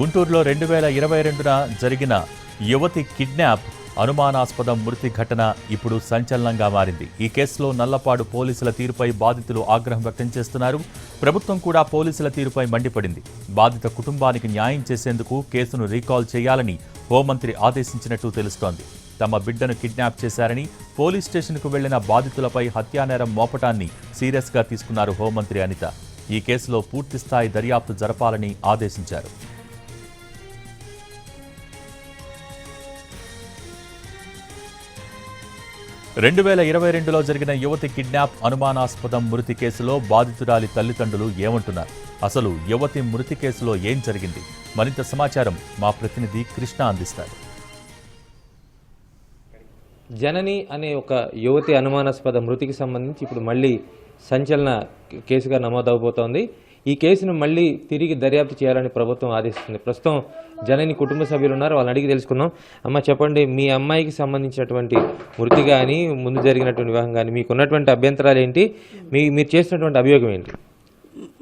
గుంటూరులో రెండు వేల ఇరవై రెండున జరిగిన యువతి కిడ్నాప్ అనుమానాస్పద మృతి ఘటన ఇప్పుడు సంచలనంగా మారింది. ఈ కేసులో నల్లపాడు పోలీసుల తీరుపై బాధితులు ఆగ్రహం వ్యక్తం చేస్తున్నారు. ప్రభుత్వం కూడా పోలీసుల తీరుపై మండిపడింది. బాధిత కుటుంబానికి న్యాయం చేసేందుకు కేసును రీకాల్ చేయాలని హోంమంత్రి ఆదేశించినట్టు తెలుస్తోంది. తమ బిడ్డను కిడ్నాప్ చేశారని పోలీస్ స్టేషన్కు వెళ్ళిన బాధితులపై హత్యానేరం మోపటాన్ని సీరియస్గా తీసుకున్నారు హోంమంత్రి అనిత. ఈ కేసులో పూర్తిస్థాయి దర్యాప్తు జరపాలని ఆదేశించారు. రెండు వేల ఇరవై రెండులో జరిగిన యువతి కిడ్నాప్ అనుమానాస్పదం మృతి కేసులో బాధితురాలి తల్లిదండ్రులు ఏమంటున్నారు? అసలు యువతి మృతి కేసులో ఏం జరిగింది? మరింత సమాచారం మా ప్రతినిధి కృష్ణ అందిస్తారు. జనని అనే ఒక యువతి అనుమానాస్పద మృతికి సంబంధించి ఇప్పుడు మళ్ళీ సంచలన కేసుగా నమోదవబోతోంది. ఈ కేసును మళ్ళీ తిరిగి దర్యాప్తు చేయాలని ప్రభుత్వం ఆదేశిస్తుంది. ప్రస్తుతం జనని కుటుంబ సభ్యులు ఉన్నారు. వాళ్ళని అడిగి తెలుసుకుందాం. అమ్మ చెప్పండి మీ అమ్మాయికి సంబంధించినటువంటి మృతి కానీ ముందు జరిగినటువంటి వివాహం కానీ మీకు ఉన్నటువంటి అభ్యంతరాలు ఏంటి? మీ మీరు చేసినటువంటి అభియోగం ఏంటి?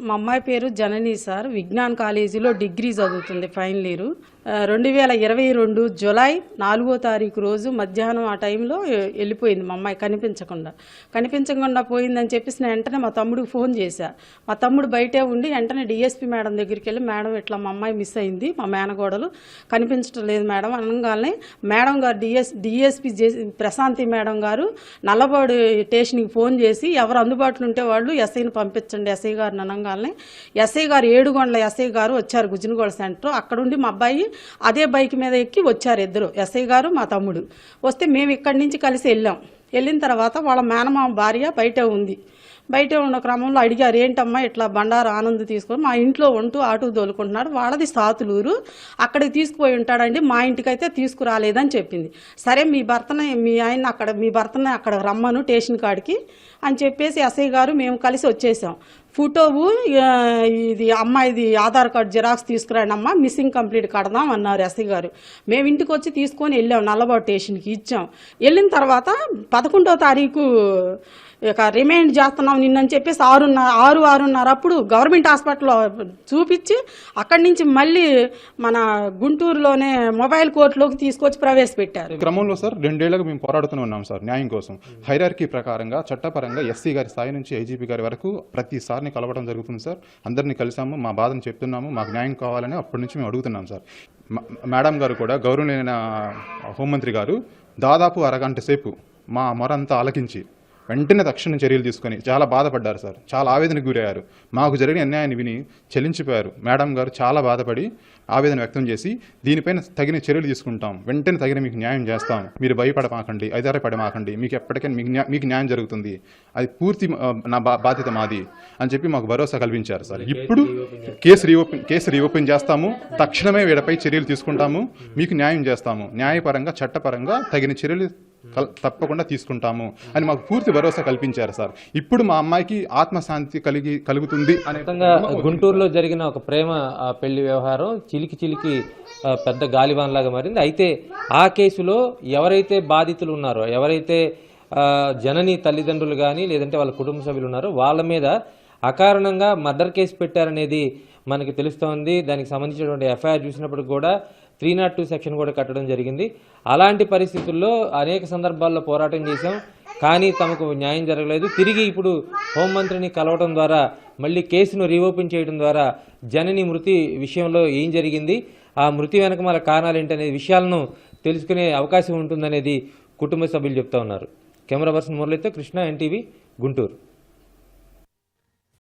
మా అమ్మాయి పేరు జనని సార్. విజ్ఞాన్ కాలేజీలో డిగ్రీ చదువుతుంది ఫైనల్ ఇయర్. రెండు వేల ఇరవై రెండు జులై నాలుగో తారీఖు రోజు మధ్యాహ్నం ఆ టైంలో వెళ్ళిపోయింది మా అమ్మాయి కనిపించకుండా. కనిపించకుండా పోయిందని చెప్పేసి నేను వెంటనే మా తమ్ముడికి ఫోన్ చేశా. మా తమ్ముడు బయటే ఉండి వెంటనే డిఎస్పీ మేడం దగ్గరికి వెళ్ళి మేడం ఇట్లా మా అమ్మాయి మిస్ అయింది మా మేనగోడలు కనిపించడం లేదు మేడం అనగానే మేడం గారు డిఎస్ డిఎస్పీ ప్రశాంతి మేడం గారు నల్లబోడి స్టేషన్కి ఫోన్ చేసి ఎవరు అందుబాటులో ఉంటే వాళ్ళు ఎస్ఐని పంపించండి ఎస్ఐ గారిని అనగానే ఎస్ఐ గారు ఏడుగొండల ఎస్ఐ గారు వచ్చారు గుజ్జినగోడ సెంటర్. అక్కడుండి మా అబ్బాయి అదే బైక్ మీద ఎక్కి వచ్చారు ఇద్దరు. ఎస్ఐ గారు మా తమ్ముడు. వస్తే మేము ఇక్కడి నుంచి కలిసి వెళ్ళాం. వెళ్ళిన తర్వాత వాళ్ళ మేనమామ భార్య బయట ఉంది. బయట ఉన్న క్రమంలో అడిగారు ఏంటమ్మా ఇట్లా బండారు ఆనంద్ తీసుకొని మా ఇంట్లో ఉంటూ ఆటో తోలుకుంటున్నాడు. వాళ్ళది సాతులూరు. అక్కడికి తీసుకుపోయి ఉంటాడండి. మా ఇంటికైతే తీసుకురాలేదని చెప్పింది. సరే మీ భర్తని మీ ఆయన అక్కడ మీ భర్తని అక్కడ రమ్మను స్టేషన్ కాడికి అని చెప్పేసి ఎస్ఐ గారు మేము కలిసి వచ్చేసాం. ఫోటోవు ఇది అమ్మాయిది ఆధార్ కార్డు జిరాక్స్ తీసుకురండి అమ్మా మిస్సింగ్ కంప్లీట్ కడదాం అన్నారు ఎస్ఐ గారు. మేము ఇంటికి వచ్చి తీసుకొని వెళ్ళాం నల్లబాటు స్టేషన్కి ఇచ్చాం. వెళ్ళిన తర్వాత పదకొండో తారీఖు ఇక రిమైండ్ చేస్తున్నాం నిన్నని చెప్పేసి ఆరున్నర ఆరు ఆరున్నర అప్పుడు గవర్నమెంట్ హాస్పిటల్లో చూపించి అక్కడి నుంచి మళ్ళీ మన గుంటూరులోనే మొబైల్ కోర్టులోకి తీసుకొచ్చి ప్రవేశపెట్టారు. క్రమంలో సార్ రెండేళ్ళుగా మేము పోరాడుతూనే ఉన్నాం సార్ న్యాయం కోసం. హైరార్కీ ప్రకారంగా చట్టపరంగా ఎస్సీ గారి స్థాయి నుంచి ఐజీపీ గారి వరకు అందరినీ కలవడం జరుగుతుంది సార్. అందరినీ కలిసాము మా బాధను చెప్తున్నాము మాకు న్యాయం కావాలని అప్పటి నుంచి మేము అడుగుతున్నాం సార్. మేడం గారు కూడా గౌరవనీయమైన హోంమంత్రి గారు దాదాపు అరగంట సేపు మా మొరంతా ఆలకించి వెంటనే తక్షణ చర్యలు తీసుకొని చాలా బాధపడ్డారు సార్. చాలా ఆవేదనకు గురయ్యారు. మాకు జరిగిన అన్యాయాన్ని విని చెల్లించిపోయారు. మేడం గారు చాలా బాధపడి ఆవేదన వ్యక్తం చేసి దీనిపైన తగిన చర్యలు తీసుకుంటాం. వెంటనే తగిన మీకు న్యాయం చేస్తాం. మీరు భయపడమాకండి ఐదారపడమాకండి. మీకు ఎప్పటికైనా మీకు న్యా- మీకు న్యాయం జరుగుతుంది. అది పూర్తి నా బా- బాధ్యత మాది అని చెప్పి మాకు భరోసా కల్పించారు సార్. ఇప్పుడు కేసు రీఓపెన్ కేసు రీఓపెన్ చేస్తాము. తక్షణమే వీడపై చర్యలు తీసుకుంటాము. మీకు న్యాయం చేస్తాము. న్యాయపరంగా చట్టపరంగా తగిన చర్యలు తప్పకుండా తీసుకుంటాము అని మాకు పూర్తి భరోసా కల్పించారు సార్. ఇప్పుడు మా అమ్మాయికి ఆత్మశాంతి కలిగి కలుగుతుంది అనే గుంటూరులో జరిగిన ఒక ప్రేమ పెళ్ళి వ్యవహారం చిలికి చిలికి పెద్ద గాలివాన్లాగా మారింది. అయితే ఆ కేసులో ఎవరైతే బాధితులు ఉన్నారో ఎవరైతే జనని తల్లిదండ్రులు కానీ లేదంటే వాళ్ళ కుటుంబ సభ్యులు ఉన్నారో వాళ్ళ మీద అకారణంగా మర్డర్ కేసు పెట్టారనేది మనకి తెలుస్తోంది. దానికి సంబంధించినటువంటి ఎఫ్ఐఆర్ చూసినప్పుడు కూడా త్రీ నాట్ టూ సెక్షన్ కూడా కట్టడం జరిగింది. అలాంటి పరిస్థితుల్లో అనేక సందర్భాల్లో పోరాటం చేశాం. కానీ తమకు న్యాయం జరగలేదు. తిరిగి ఇప్పుడు హోంమంత్రిని కలవడం ద్వారా మళ్ళీ కేసును రీఓపెన్ చేయడం ద్వారా జనని మృతి విషయంలో ఏం జరిగింది? ఆ మృతి వెనక మన కారణాలు ఏంటనే విషయాలను తెలుసుకునే అవకాశం ఉంటుందనేది కుటుంబ సభ్యులు చెప్తా ఉన్నారు. కెమెరా పర్సన్ మురళితో కృష్ణ ఎన్టీవీ గుంటూరు.